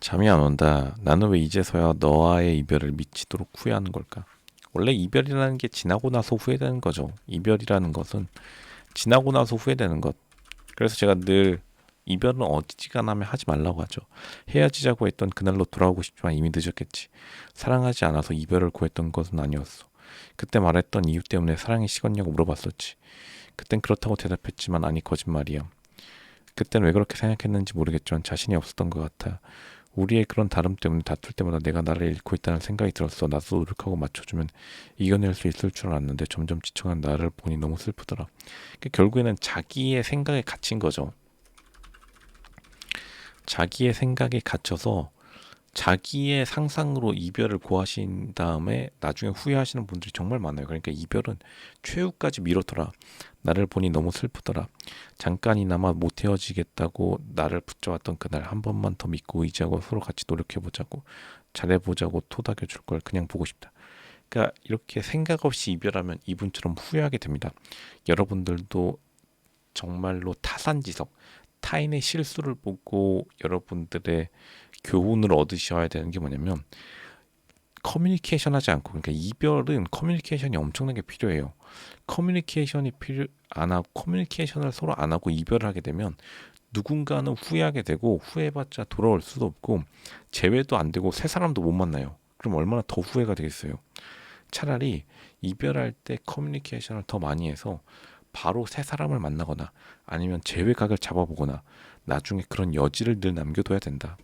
잠이 안 온다. 나는 왜 이제서야 너와의 이별을 미치도록 후회하는 걸까? 원래 이별이라는 게 지나고 나서 후회되는 거죠. 이별이라는 것은 지나고 나서 후회되는 것. 그래서 제가 늘 이별은 어지간하면 하지 말라고 하죠. 헤어지자고 했던 그날로 돌아오고 싶지만 이미 늦었겠지. 사랑하지 않아서 이별을 구했던 것은 아니었어. 그때 말했던 이유 때문에 사랑이 식었냐고 물어봤었지. 그땐 그렇다고 대답했지만 아니 거짓말이야. 그땐 왜 그렇게 생각했는지 모르겠지만 자신이 없었던 것 같아. 우리의 그런 다름 때문에 다툴 때마다 내가 나를 잃고 있다는 생각이 들었어. 나도 노력하고 맞춰주면 이겨낼 수 있을 줄 알았는데 점점 지쳐간 나를 보니 너무 슬프더라. 그러니까 결국에는 자기의 생각에 갇힌 거죠. 자기의 생각에 갇혀서 자기의 상상으로 이별을 고하신 다음에 나중에 후회하시는 분들이 정말 많아요. 그러니까 이별은 최후까지 미뤘더라. 나를 보니 너무 슬프더라. 잠깐이나마 못 헤어지겠다고 나를 붙잡았던 그날 한 번만 더 믿고 의지하고 서로 같이 노력해보자고 잘해보자고 토닥여 줄 걸 그냥 보고 싶다. 그러니까 이렇게 생각 없이 이별하면 이분처럼 후회하게 됩니다. 여러분들도 정말로 타산지석, 타인의 실수를 보고 여러분들의 교훈을 얻으셔야 되는 게 뭐냐면 커뮤니케이션 하지 않고 그러니까 이별은 커뮤니케이션이 엄청나게 필요해요. 커뮤니케이션이 필요 안 하고 커뮤니케이션을 서로 안 하고 이별을 하게 되면 누군가는 후회하게 되고 후회해봤자 돌아올 수도 없고 재회도 안 되고 새 사람도 못 만나요. 그럼 얼마나 더 후회가 되겠어요. 차라리 이별할 때 커뮤니케이션을 더 많이 해서 바로 새 사람을 만나거나 아니면 재회각을 잡아보거나 나중에 그런 여지를 늘 남겨둬야 된다.